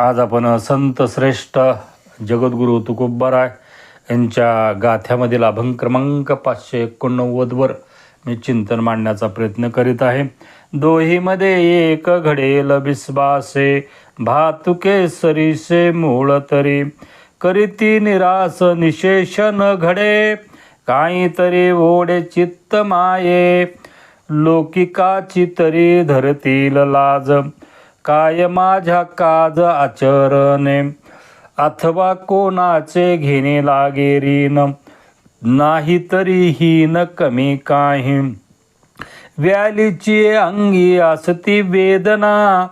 आज आपण संत श्रेष्ठ जगद्गुरू तुकोबराय यांच्या गाथ्यामधील अभंग क्रमांक पाचशे एकोणनव्वदवर मी चिंतन मांडण्याचा प्रयत्न करीत आहे. दोहीमध्ये एक घडेल बिस्बासे भातुके सरीसे मूळ तरी. करीती निरास निशेषण घडे काहीतरी ओढे चित्त माये. लोकिकाची तरी धरतील लाज. काय माझ्या काज आचरणे? अथवा कोणाचे घेणे लागेरीन? नाही तरीही न कमी काही. व्यालीची अंगी असती वेदना.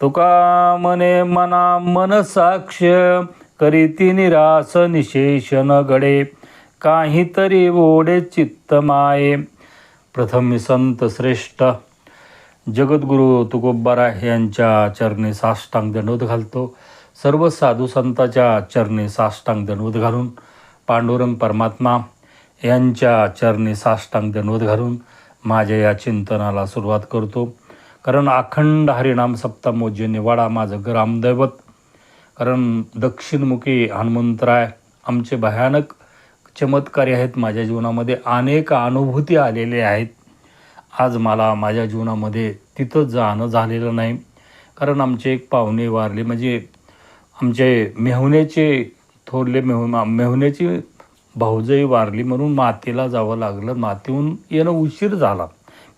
तुका मने मना मन साक्ष करीती निरास निशेषण गडे. काहीतरी ओढे चित्त माये. प्रथम संत श्रेष्ठ. जगद्गुरू तुकोबारा यांच्या चरणी साष्टांग दंडवत घालतो. सर्व साधू संतांच्या चरणी साष्टांग दंडवत घालून पांडुरंग परमात्मा यांच्या चरणी साष्टांग दंडवत घालून माझ्या या चिंतनाला सुरुवात करतो. कारण अखंड हरिनाम सप्तामोज्य निवाडा माझं ग्रामदैवत कारण दक्षिणमुखी हनुमंतराय आमचे भयानक चमत्कारी आहेत. माझ्या जीवनामध्ये अनेक अनुभूती आलेले आहेत. आज मला माझ्या जीवनामध्ये तिथं जाणं झालेलं नाही. कारण आमचे एक पाहुणे वारले. म्हणजे आमचे मेहुण्याचे थोरले मेहु मेहुण्याची भाऊजही वारली म्हणून मातेला जावं लागलं. मातेहून येणं उशीर झाला.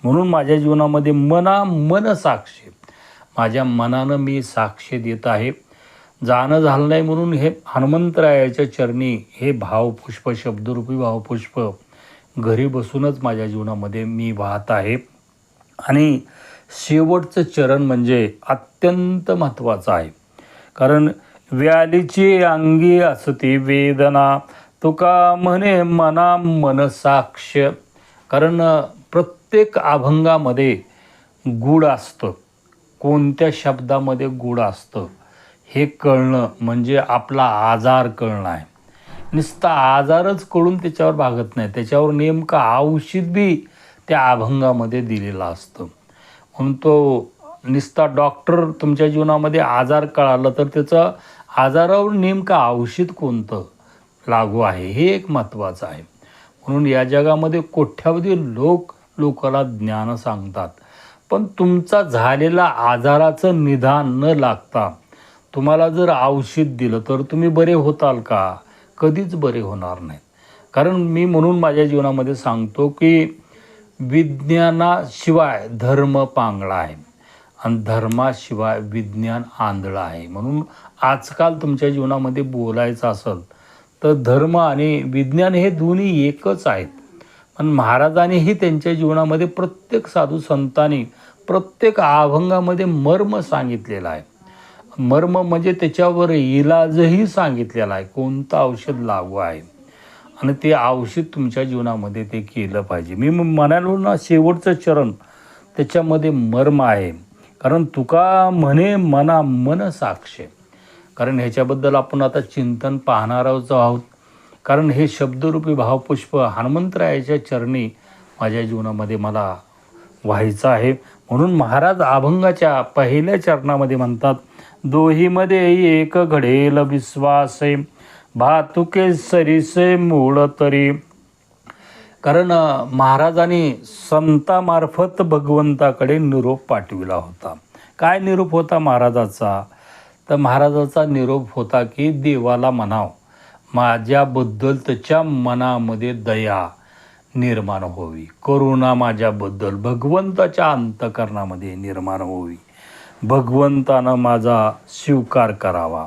म्हणून माझ्या जीवनामध्ये मना मन साक्षी. माझ्या मनानं मी साक्ष देत आहे. जाणं झालं नाही म्हणून हे हनुमंतरायाच्या चरणी हे भावपुष्प शब्दरूपी भावपुष्प घरी बसूनच माझ्या जीवनामध्ये मी वाहत आहे. आणि शेवटचं चरण म्हणजे अत्यंत महत्त्वाचं आहे. कारण व्यालीची अंगी असती वेदना तुका म्हणे मना मनसाक्ष. कारण प्रत्येक अभंगामध्ये गुढ असतं. कोणत्या शब्दामध्ये गुढ असतं हे कळणं म्हणजे आपला आजार कळणं आहे. नुसता आजारच कळून त्याच्यावर भागत नाही. त्याच्यावर नेमकं औषध बी त्या अभंगामध्ये दिलेलं असतं. म्हणून तो नुसता डॉक्टर तुमच्या जीवनामध्ये आजार कळालं तर त्याचं आजारावर नेमकं औषध कोणतं लागू आहे? हे एक महत्त्वाचं आहे. म्हणून या जगामध्ये कोठ्यावधी लोक लोकाला ज्ञान सांगतात. पण तुमचा झालेला आजाराचं निदान न लागता तुम्हाला जर औषध दिलं तर तुम्ही बरे होताल का? कधीच बरे होणार नाहीत. कारण मी म्हणून माझ्या जीवनामध्ये सांगतो की विज्ञानाशिवाय धर्म पांगळा आहे. आणि धर्माशिवाय विज्ञान आंधळं आहे. म्हणून आजकाल तुमच्या जीवनामध्ये बोलायचं असेल तर धर्म आणि विज्ञान हे दोन्ही एकच आहेत. पण महाराजांनीही त्यांच्या जीवनामध्ये प्रत्येक साधू संतांनी प्रत्येक अभंगामध्ये मर्म सांगितलेला आहे. मर्म म्हणजे त्याच्यावर इलाजही सांगितलेला आहे. कोणतं औषध लागू आहे? आणि ते औषध तुमच्या जीवनामध्ये ते केलं पाहिजे. मी म्हणालो ना शेवटचं चरण त्याच्यामध्ये मर्म आहे. कारण तुका म्हणे मना मन साक्ष. कारण ह्याच्याबद्दल आपण आता चिंतन पाहणार आहोत. कारण हे शब्दरूपी भावपुष्प हनुमंतरायाच्या चरणी माझ्या जीवनामध्ये मला व्हायचं आहे. म्हणून महाराज अभंगाच्या पहिल्या चरणामध्ये म्हणतात दोहीमध्ये एक घडेल विश्वासे. भातुके सरीसे मूळ तरी. कारण महाराजांनी संतामार्फत भगवंताकडे निरोप पाठविला होता. काय निरोप होता महाराजाचा? तर महाराजाचा निरोप होता की देवाला म्हणाव माझ्याबद्दल त्याच्या मनामध्ये दया निर्माण होवी. करुणा माझ्याबद्दल भगवंताच्या अंतकरणामध्ये निर्माण होवी. भगवंतानं माझा स्वीकार करावा.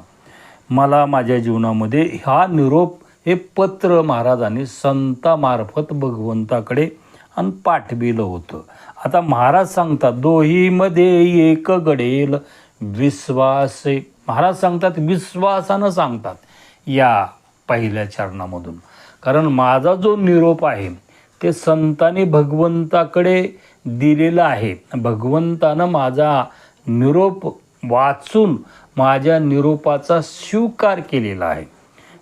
मला माझ्या जीवनामध्ये हा निरोप हे पत्र महाराजांनी संतामार्फत भगवंताकडे आणि पाठविलं होतं. आता महाराज सांगतात दोहीमध्ये एक घडेल विश्वास. महाराज सांगतात विश्वासानं सांगतात या पहिल्या चरणामधून. कारण माझा जो निरोप आहे ते संतांनी भगवंताकडे दिलेलं आहे. भगवंतानं माझा निरोप वाचून माझ्या निरोपाचा स्वीकार केलेला आहे.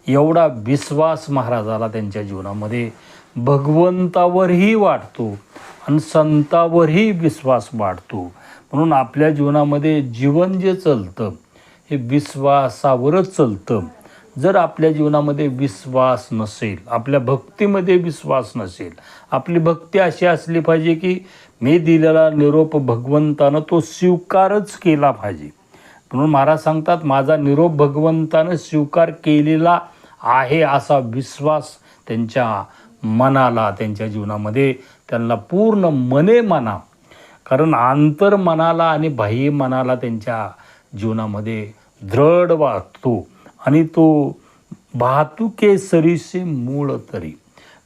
एवढा विश्वास महाराजाला त्यांच्या जीवनामध्ये भगवंतावरही वाटतो आणि संतावरही विश्वास वाटतो म्हणून आपल्या जीवनामध्ये जीवन जे चालतं हे विश्वासावरच चालतं. जर आपल्या जीवनामध्ये विश्वास नसेल आपल्या भक्तीमध्ये विश्वास नसेल आपली भक्ती अशी असली पाहिजे की मी दिलेला निरोप भगवंतानं तो स्वीकारच केला पाहिजे. म्हणून महाराज सांगतात माझा निरोप भगवंतानं स्वीकार केलेला आहे असा विश्वास त्यांच्या मनाला त्यांच्या जीवनामध्ये. त्यांना पूर्ण मने मना. कारण आंतर मनाला आणि बाह्य मनाला त्यांच्या जीवनामध्ये दृढ वाटतो. आणि तो वाहतुके सरीसे मूळ तरी.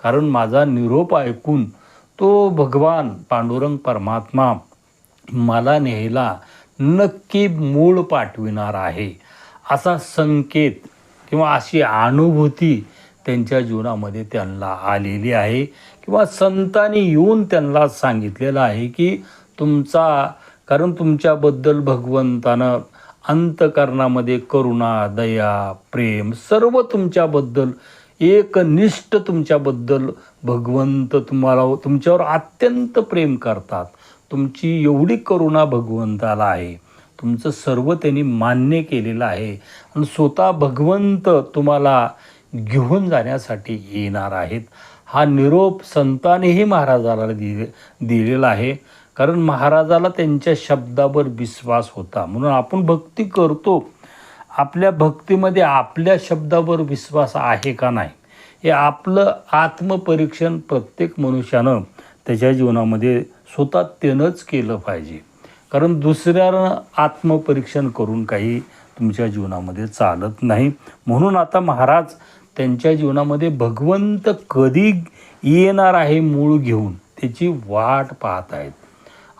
कारण माझा निरोप ऐकून तो भगवान पांडुरंग परमात्मा मला न्यायला नक्की मूळ पाठविणार आहे. असा संकेत किंवा अशी अनुभूती त्यांच्या जीवनामध्ये त्यांना आलेली आहे. किंवा संतांनी येऊन त्यांना सांगितलेलं आहे की तुमचा कारण तुमच्याबद्दल भगवंतानं अंतकरणामध्ये करुणा दया प्रेम सर्व तुमच्याबद्दल एकनिष्ठ तुमच्याबद्दल भगवंत तुम्हाला तुमच्यावर अत्यंत प्रेम करतात. तुमची एवढी करुणा भगवंताला आहे. तुमचं सर्व त्यांनी मान्य केलेलं आहे. आणि स्वतः भगवंत तुम्हाला घेऊन जाण्यासाठी येणार आहेत. हा निरोप संतानेही महाराजाला दिले दिलेला आहे. कारण महाराजाला त्यांच्या शब्दावर विश्वास होता. म्हणून आपण भक्ती करतो. आपल्या भक्तीमध्ये आपल्या शब्दावर विश्वास आहे का नाही? हे आपलं आत्मपरीक्षण प्रत्येक मनुष्यानं त्याच्या जीवनामध्ये स्वतः त्यानंच केलं पाहिजे. कारण दुसऱ्यानं आत्मपरीक्षण करून काही तुमच्या जीवनामध्ये चालत नाही. म्हणून आता महाराज त्यांच्या जीवनामध्ये भगवंत कधी येणार आहे मूळ घेऊन त्याची वाट पाहत आहेत.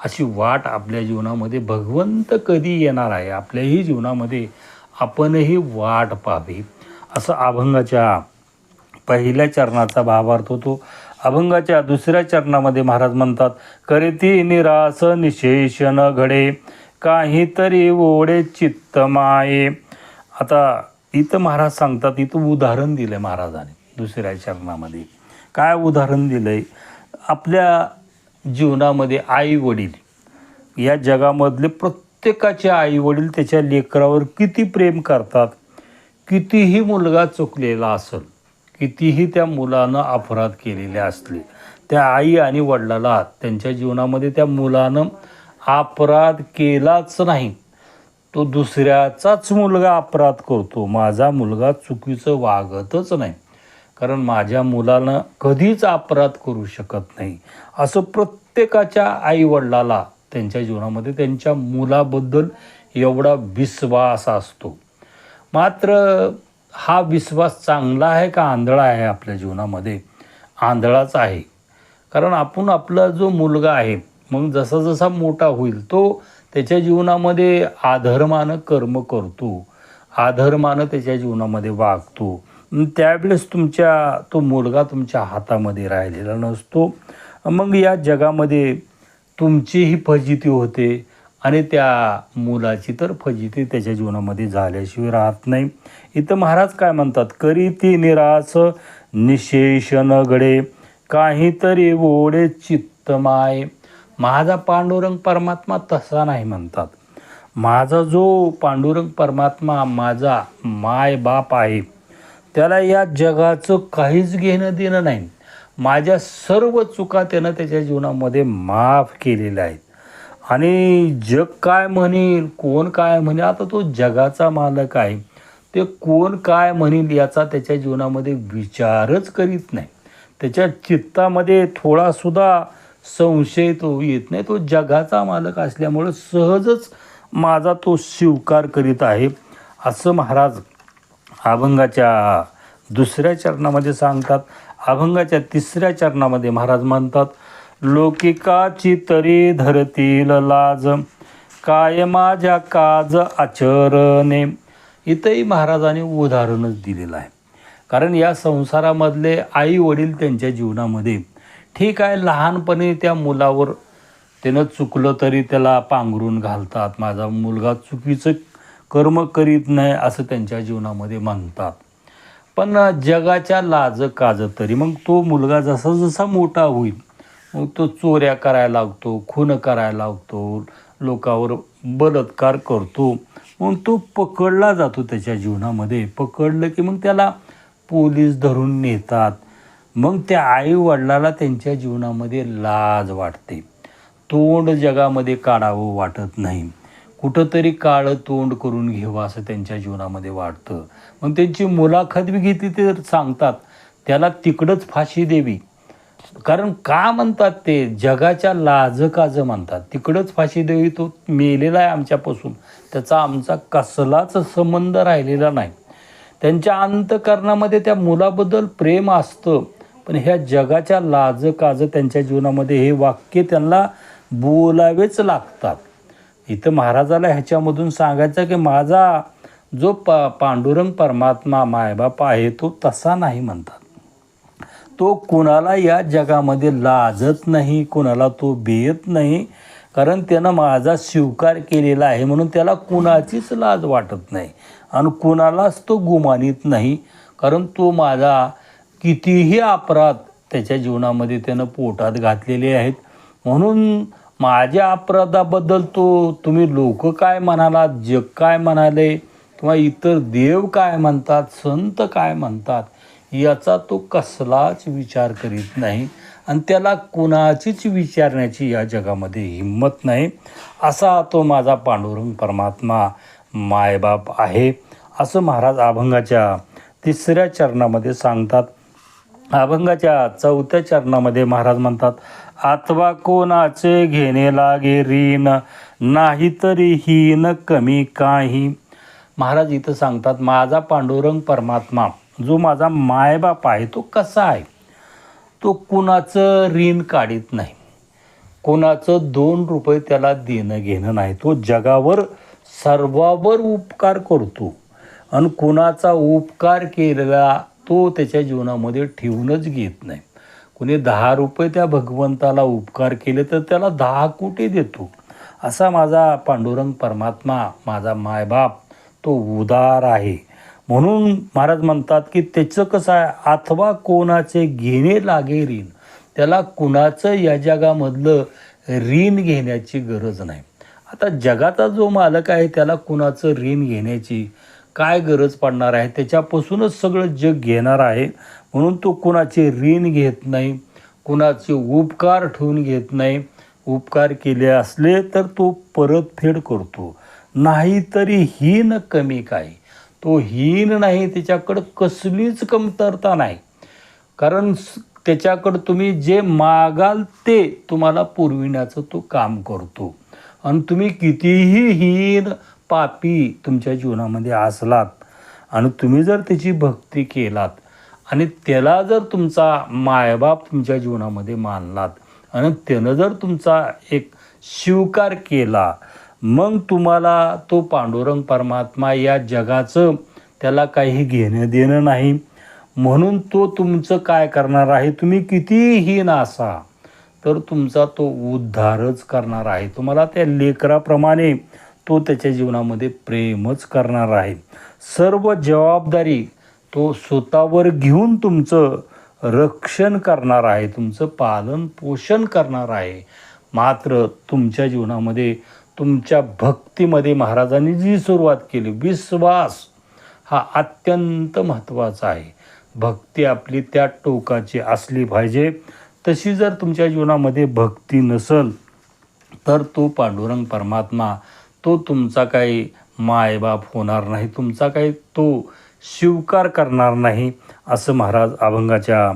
अशी वाट आपल्या जीवनामध्ये भगवंत कधी येणार आहे? आपल्याही जीवनामध्ये आपणही वाट पाहावी. असं अभंगाच्या पहिल्या चरणाचा भावार्थ होतो. अभंगाच्या दुसऱ्या चरणामध्ये महाराज म्हणतात करीती निरास निशेषण घडे काहीतरी ओढे चित्त माये. आता इथं महाराज सांगतात इथं उदाहरण दिलं आहे महाराजाने दुसऱ्या चरणामध्ये. काय उदाहरण दिलं आहे आपल्या जीवनामध्ये आई वडील या जगामधले प्रत्येकाचे आई वडील त्याच्या लेकरावर किती प्रेम करतात कितीही मुलगा चुकलेला असेल कितीही त्या मुलानं अपराध केलेले असले त्या आई आणि वडिलाला त्यांच्या जीवनामध्ये त्या मुलानं अपराध केलाच नाही. तो दुसऱ्याचाच मुलगा अपराध करतो. माझा मुलगा चुकीचं वागतच नाही. कारण माझ्या मुलानं कधीच अपराध करू शकत नाही. असं प्रत्येकाच्या आईवडिलाला त्यांच्या जीवनामध्ये त्यांच्या मुलाबद्दल एवढा विश्वास असतो. मात्र हा विश्वास चांगला आहे का आंधळा आहे आपल्या जीवनामध्ये? आंधळाच आहे. कारण आपण आपला जो मुलगा आहे मग जसा जसा मोठा होईल तो त्याच्या जीवनामध्ये आधर्मानं कर्म करतो. आधर्मानं त्याच्या जीवनामध्ये वागतो. त्यावेळेस तुमच्या तो मुलगा तुमच्या हातामध्ये राहिलेला नसतो. मग या जगामध्ये तुमचीही फजिती होते. आणि त्या मुलाची तर फजिती त्याच्या जीवनामध्ये झाल्याशिवाय राहत नाही. इथं महाराज काय म्हणतात? करी ती निरास निशेष घडे काहीतरी ओढे चित्त माय माझा पांडुरंग परमात्मा तसा नाही म्हणतात. माझा जो पांडुरंग परमात्मा माझा माय बाप आहे त्याला या जगाचं काहीच घेणं देणं नाही. माझ्या सर्व चुका त्यानं त्याच्या जीवनामध्ये माफ केलेल्या आहेत. आणि जग काय म्हणेल कोण काय म्हणेल आता तो जगाचा मालक आहे. ते कोण काय म्हणेल याचा त्याच्या जीवनामध्ये विचारच करीत नाही. त्याच्या चित्तामध्ये थोडासुद्धा संशय तो येत नाही. तो जगाचा मालक असल्यामुळं सहजच माझा तो स्वीकार करीत आहे. असं महाराज अभंगाच्या दुसऱ्या चरणामध्ये सांगतात. अभंगाच्या तिसऱ्या चरणामध्ये महाराज म्हणतात लोकिकाची तरी धरतील लाज. काय माझ्या काज आचरणे. इथंही महाराजांनी उदाहरणच दिलेलं आहे. कारण या संसारामधले आई वडील त्यांच्या जीवनामध्ये ठीक आहे लहानपणी त्या मुलावर त्यानं चुकलं तरी त्याला पांघरून घालतात. माझा मुलगा चुकीचं कर्म करीत नाही असं त्यांच्या जीवनामध्ये म्हणतात. पण जगाच्या लाज काज तरी. मग तो मुलगा जसा जसा मोठा होईल मग तो चोऱ्या करायला लागतो खून करायला लागतो लोकावर बलात्कार करतो. मग तो पकडला जातो त्याच्या जीवनामध्ये. पकडलं की मग त्याला पोलीस धरून नेतात. मग त्या आईवडिलाला त्यांच्या जीवनामध्ये लाज वाटते. तोंड जगामध्ये काढावं वाटत नाही. कुठंतरी काळं तोंड करून घ्यावं असं त्यांच्या जीवनामध्ये वाटतं. मग त्यांची मुलाखत बी घेतली ते सांगतात त्याला तिकडंच फाशी द्यावी. कारण का म्हणतात ते? जगाच्या लाजकाज म्हणतात. तिकडंच फाशी देवी तो मेलेला आहे आमच्यापासून. त्याचा आमचा कसलाच संबंध राहिलेला नाही. त्यांच्या अंतकरणामध्ये त्या मुलाबद्दल प्रेम असतं. पण ह्या जगाच्या लाजकाज त्यांच्या जीवनामध्ये हे वाक्य त्यांना बोलावेच लागतात. इथं महाराजाला ह्याच्यामधून सांगायचं की माझा जो प पांडुरंग परमात्मा मायबाप आहे तो तसा नाही म्हणतात. तो कुणाला या जगामध्ये लाजत नाही कुणाला तो भियत नाही कारण त्यानं माझा स्वीकार केलेला आहे म्हणून त्याला कुणाचीच लाज वाटत नाही. आणि कुणालाच तो गुमानित नाही कारण तो माझा कितीही अपराध त्याच्या जीवनामध्ये त्यानं पोटात घातलेले आहेत. म्हणून माझ्या अपराधाबद्दल तो तुम्ही लोक काय म्हणालात जग काय म्हणाले किंवा इतर देव काय म्हणतात संत काय म्हणतात याचा तो कसलाच विचार करीत नाही आणि त्याला कुणाचीच विचारण्याची या जगामध्ये हिंमत नाही. असा तो माझा पांडुरंग परमात्मा मायबाप आहे असं महाराज अभंगाच्या तिसऱ्या चरणामध्ये सांगतात. अभंगाच्या चौथ्या चरणामध्ये महाराज म्हणतात अथवा कोणाचे घेणे लागे रीन नाही तरी हीन कमी काही. महाराज इथं सांगतात माझा पांडुरंग परमात्मा जो माझा मायबाप आहे तो कसा आहे? तो कुणाचं ऋण काढीत नाही. कोणाचं दोन रुपये त्याला देणं घेणं नाही. तो जगावर सर्वावर उपकार करतो. आणि कुणाचा उपकार केलेला तो त्याच्या जीवनामध्ये ठेवूनच घेत नाही. कुणी दहा रुपये त्या भगवंताला उपकार केले तर त्याला दहा कोटी देतो. असा माझा पांडुरंग परमात्मा माझा मायबाप तो उदार आहे. म्हणून महाराज म्हणतात की त्याचं कसं आहे अथवा कोणाचे घेणे लागे ऋण त्याला कुणाचं या जगामधलं ऋण घेण्याची गरज नाही. आता जगाचा जो मालक आहे त्याला कुणाचं ऋण घेण्याची काय गरज पडणार आहे त्याच्यापासूनच सगळं जग घेणार आहे. म्हणून तो कुणाचे ऋण घेत नाही कुणाचे उपकार ठेवून घेत नाही. उपकार केले असले तर तो परतफेड करतो. नाही तरी हीन कमी काही. तो हीन नाही त्याच्याकडं कसलीच कमतरता नाही. कारण त्याच्याकडं तुम्ही जे मागाल ते तुम्हाला पुरविण्याचं तो काम करतो. आणि तुम्ही कितीही हीन पापी तुमच्या जीवनामध्ये असलात आणि तुम्ही जर त्याची भक्ती केलात आणि त्याला जर तुमचा मायबाप तुमच्या जीवनामध्ये मानलात आणि त्यानं जर तुमचा एक स्वीकार केला मग तुम्हाला तो पांडुरंग परमात्मा या जगाचं त्याला काही घेणं देणं नाही. म्हणून तो तुमचं काय करणार आहे? तुम्ही कितीही असा तर तुमचा तो उद्धारच करणार आहे. तुम्हाला त्या लेकराप्रमाणे तो त्याच्या जीवनामध्ये प्रेमच करणार आहे. सर्व जबाबदारी तो स्वतःवर घेऊन तुमचं रक्षण करणार आहे. तुमचं पालन पोषण करणार आहे. मात्र तुमच्या जीवनामध्ये तुमच्या भक्तीमध्ये महाराजांनी जी सुरुवात केली विश्वास हा अत्यंत महत्त्वाचा आहे. भक्ती आपली त्या टोकाची असली पाहिजे. तशी जर तुमच्या जीवनामध्ये भक्ती नसल तर तो पांडुरंग परमात्मा तो तुमचा काही मायबाप होणार नाही तुमचा काही तो स्वीकार करणार नाही असं महाराज अभंगाच्या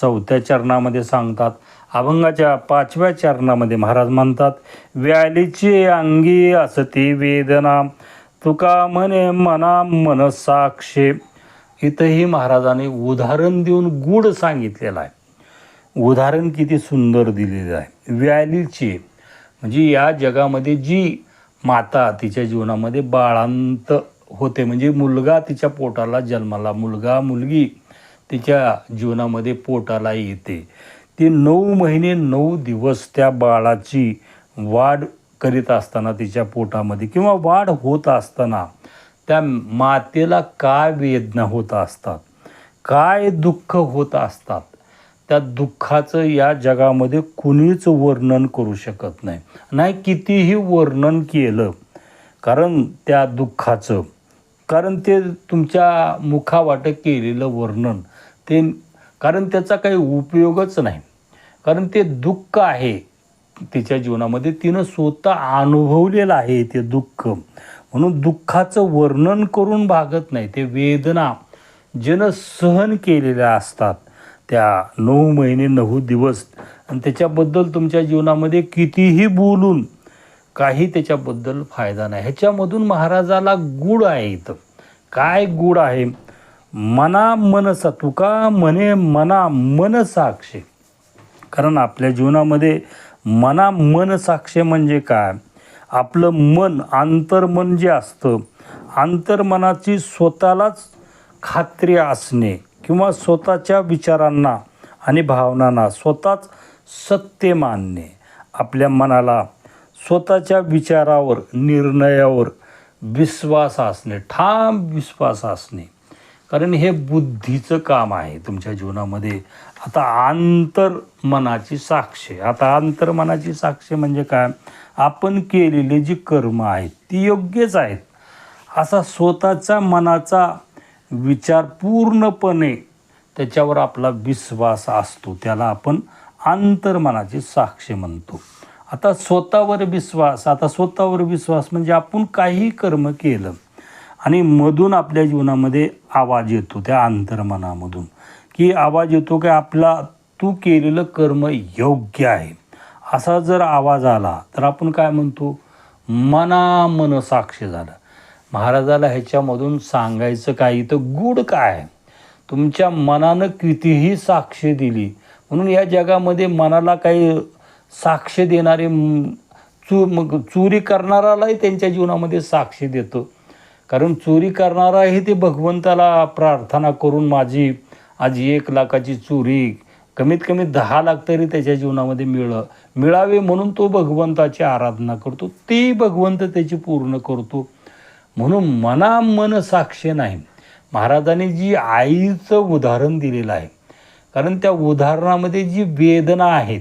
चौथ्या चरणामध्ये सांगतात. अभंगाच्या पाचव्या चरणामध्ये महाराज म्हणतात व्यालीची अंगी असती वेदना तुका म्हणे मना मन साक्षे इथंही महाराजांनी उदाहरण देऊन गुढ सांगितलेलं आहे. उदाहरण किती सुंदर दिलेलं आहे. व्यालीची म्हणजे या जगामध्ये जी माता तिच्या जीवनामध्ये बाळांत होते म्हणजे मुलगा तिच्या पोटाला जन्माला मुलगा मुलगी तिच्या जीवनामध्ये पोटाला येते. ती नऊ महिने नऊ दिवस त्या बाळाची वाढ करीत असताना तिच्या पोटामध्ये किंवा वाढ होत असताना त्या मातेला काय वेदना होत असतात? काय दुःख होत असतात? त्या दुःखाचं या जगामध्ये कुणीच वर्णन करू शकत नाही. नाही कितीही वर्णन केलं कारण त्या दुःखाचं कारण ते तुमच्या मुखावाटं केलेलं वर्णन ते कारण त्याचा काही उपयोगच नाही. कारण ते दुःख आहे तिच्या जीवनामध्ये. तिनं स्वतः अनुभवलेलं आहे ते दुःख. म्हणून दुःखाचं वर्णन करून भागत नाही. ते वेदना ज्यानं सहन केलेल्या असतात. त्या नऊ महिने नऊ दिवस. आणि त्याच्याबद्दल तुमच्या जीवनामध्ये कितीही बोलून काही त्याच्याबद्दल फायदा नाही. ह्याच्यामधून महाराजाला गुड आहे इथं. काय गुड आहे? मना मनसा तुका म्हणे मना मन साक्षी कारण आपल्या जीवनामध्ये मना मन साक्ष म्हणजे काय? आपलं मन आंतरमन जे असतं आंतरमनाची स्वतःलाच खात्री असणे किंवा स्वतःच्या विचारांना आणि भावनांना स्वतःच सत्य मानणे. आपल्या मनाला स्वतःच्या विचारावर निर्णयावर विश्वास असणे ठाम विश्वास असणे. कारण हे बुद्धीचं काम आहे तुमच्या जीवनामध्ये. आता आंतरमनाची साक्ष आता आंतरमनाची साक्ष म्हणजे काय? आपण केलेली जी कर्म आहेत ती योग्यच आहेत. असा स्वतःचा मनाचा विचार पूर्णपणे त्याच्यावर आपला विश्वास असतो. त्याला आपण आंतरमनाची साक्ष म्हणतो. आता स्वतःवर विश्वास आता स्वतःवर विश्वास म्हणजे आपण काही कर्म केलं आणि मधून आपल्या जीवनामध्ये आवाज येतो त्या अंतर्मनामधून. की आवाज येतो की आपला तू केलेलं कर्म योग्य आहे. असा जर आवाज आला तर आपण काय म्हणतो? मना मन साक्ष झालं. महाराजाला ह्याच्यामधून सांगायचं काही तर गुड काय? आहे तुमच्या मनानं कितीही साक्ष दिली म्हणून या जगामध्ये मनाला काही साक्ष देणारे चू मग चोरी करणारालाही त्यांच्या जीवनामध्ये साक्ष देतो. कारण चोरी करणाराही ते भगवंताला प्रार्थना करून माझी आज एक लाखाची चोरी कमीत कमी दहा लाख तरी त्याच्या जीवनामध्ये मिळ मिळावे म्हणून तो भगवंताची आराधना करतो. ते भगवंत त्याची पूर्ण करतो. म्हणून मना मन साक्ष नाही. महाराजांनी जी आईचं उदाहरण दिलेलं आहे कारण त्या उदाहरणामध्ये जी वेदना आहेत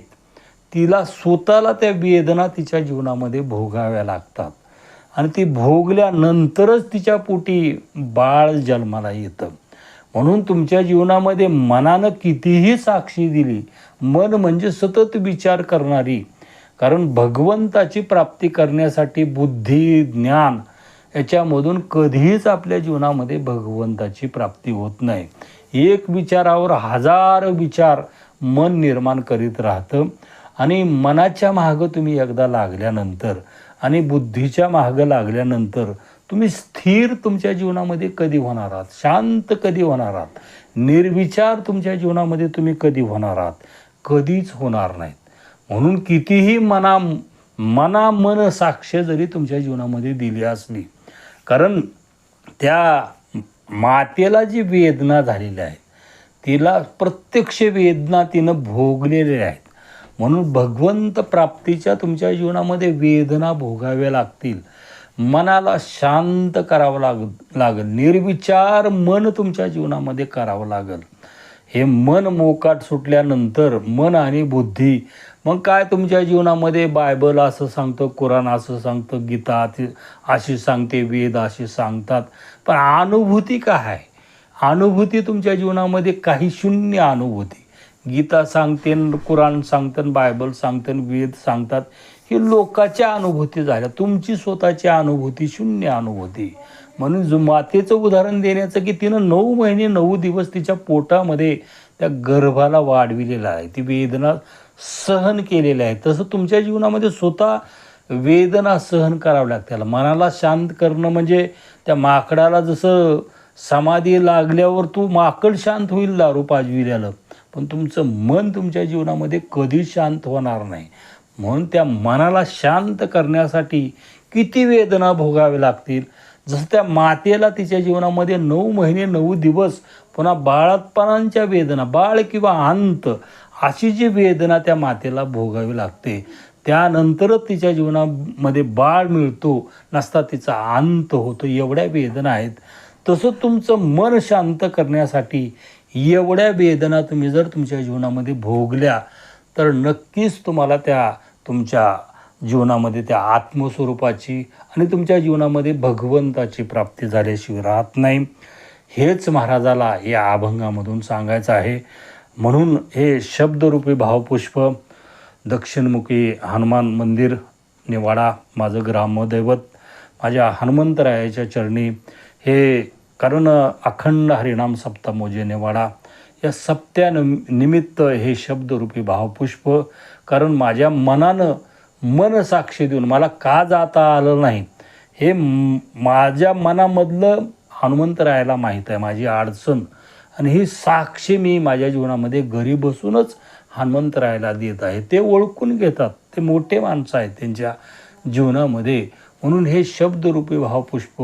तिला स्वतःला त्या वेदना तिच्या जीवनामध्ये भोगाव्या लागतात. आणि ती भोगल्यानंतरच तिच्या पोटी बाळ जन्माला येतं. म्हणून तुमच्या जीवनामध्ये मनानं कितीही साक्षी दिली मन म्हणजे सतत विचार करणारी कारण भगवंताची प्राप्ती करण्यासाठी बुद्धी ज्ञान याच्यामधून कधीच आपल्या जीवनामध्ये भगवंताची प्राप्ती होत नाही. एक विचारावर हजार विचार मन निर्माण करीत राहतं आणि मनाच्या मागं तुम्ही एकदा लागल्यानंतर आणि बुद्धीच्या मागं लागल्यानंतर तुम्ही स्थिर तुमच्या जीवनामध्ये कधी होणार आहात? शांत कधी होणार आहात? निर्विचार तुमच्या जीवनामध्ये तुम्ही कधी होणार आहात? कधीच होणार नाहीत. म्हणून कितीही मना मना मन साक्ष जरी तुमच्या जीवनामध्ये दिली असली कारण त्या मातेला जी वेदना झालेल्या आहेत तिला प्रत्यक्ष वेदना तिनं भोगलेल्या आहेत. म्हणून भगवंत प्राप्तीच्या तुमच्या जीवनामध्ये वेदना भोगाव्या लागतील. मनाला शांत करावं लाग लागेल. निर्विचार मन तुमच्या जीवनामध्ये करावं लागेल. हे मन मोकाट सुटल्यानंतर मन आणि बुद्धी मग काय तुमच्या जीवनामध्ये बायबल असं सांगतं कुराण असं सांगतं गीता अशी सांगते वेद असे सांगतात. पण अनुभूती काय आहे? अनुभूती तुमच्या जीवनामध्ये काही शून्य अनुभूती. गीता सांगते न कुराण सांगतं बायबल सांगतं वेद सांगतात. ही लोकाच्या अनुभूती झाल्या. तुमची स्वतःची अनुभूती शून्य अनुभूती. म्हणून जो मातेचं उदाहरण देण्याचं की तिनं नऊ महिने नऊ दिवस तिच्या पोटामध्ये त्या गर्भाला वाढविलेला आहे. ती वेदना सहन केलेल्या आहे तसं तुमच्या जीवनामध्ये स्वतः वेदना सहन करावं लागते मनाला शांत करणं म्हणजे त्या माकडाला जसं समाधी लागल्यावर तू माकड शांत होईल दारू पाजविल्यानं पण तुमचं मन तुमच्या जीवनामध्ये कधीच शांत होणार नाही. म्हणून त्या मनाला शांत करण्यासाठी किती वेदना भोगाव्या लागतील. जसं त्या मातेला तिच्या जीवनामध्ये नऊ महिने नऊ दिवस पुन्हा बाळातपणांच्या वेदना बाळ किंवा अंत अशी जी वेदना त्या मातेला भोगावी लागते. त्यानंतरच तिच्या जीवनामध्ये बाळ मिळतो नसता तिचा अंत होतो एवढ्या वेदना आहेत. तसं तुमचं मन शांत करण्यासाठी एवढ्या वेदना तुम्ही जर तुमच्या जीवनामध्ये भोगल्या तर नक्कीच तुम्हाला त्या तुमच्या जीवनामध्ये त्या आत्मस्वरूपाची आणि तुमच्या जीवनामध्ये भगवंताची प्राप्ती झाल्याशिवाय राहत नाही. हेच महाराजाला या अभंगामधून सांगायचं आहे. म्हणून हे शब्दरूपी भावपुष्प दक्षिणमुखी हनुमान मंदिर निवाडा माझं ग्रामदैवत माझ्या हनुमंतरायाच्या चरणी हे कारण अखंड हरिनाम सप्ता मोजे या सप्त्या निमित्त हे शब्दरूपी भावपुष्प कारण माझ्या मनानं मन साक्षी देऊन मला का जाता आलं नाही हे माझ्या मनामधलं हनुमंतरायाला माहीत आहे माझी अडचण. आणि ही साक्षी मी माझ्या जीवनामध्ये घरी बसूनच हनुमंतरायाला देत आहे. ते ओळखून घेतात. ते मोठे माणसं आहेत त्यांच्या जीवनामध्ये. म्हणून हे शब्दरूपी भावपुष्प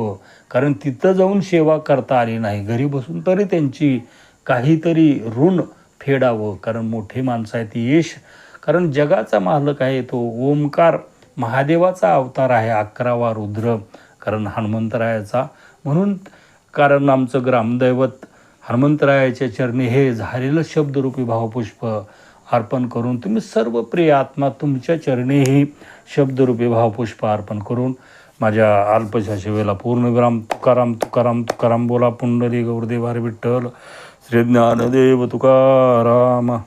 कारण तिथं जाऊन सेवा करता आली नाही. घरी बसून तरी त्यांची काहीतरी ऋण फेडावं कारण मोठे माणसं आहेत यश. कारण जगाचा मालक आहे तो ओमकार महादेवाचा अवतार आहे अकरावा रुद्र कारण हनुमंतरायाचा. म्हणून कारण आमचं ग्रामदैवत हनुमंतरायाच्या चरणी हे झालेलं शब्दरूपी भावपुष्प अर्पण करून तुम्ही सर्व प्रिय आत्मा तुमच्या चरणीही शब्दरूपी भावपुष्प अर्पण करून माझ्या अल्पशा सेवेला पूर्णविराम तुकाराम तुकाराम तुकाराम बोला पुंडली गौरदेव विठ्ठल श्री ज्ञानदेव तुकाराम.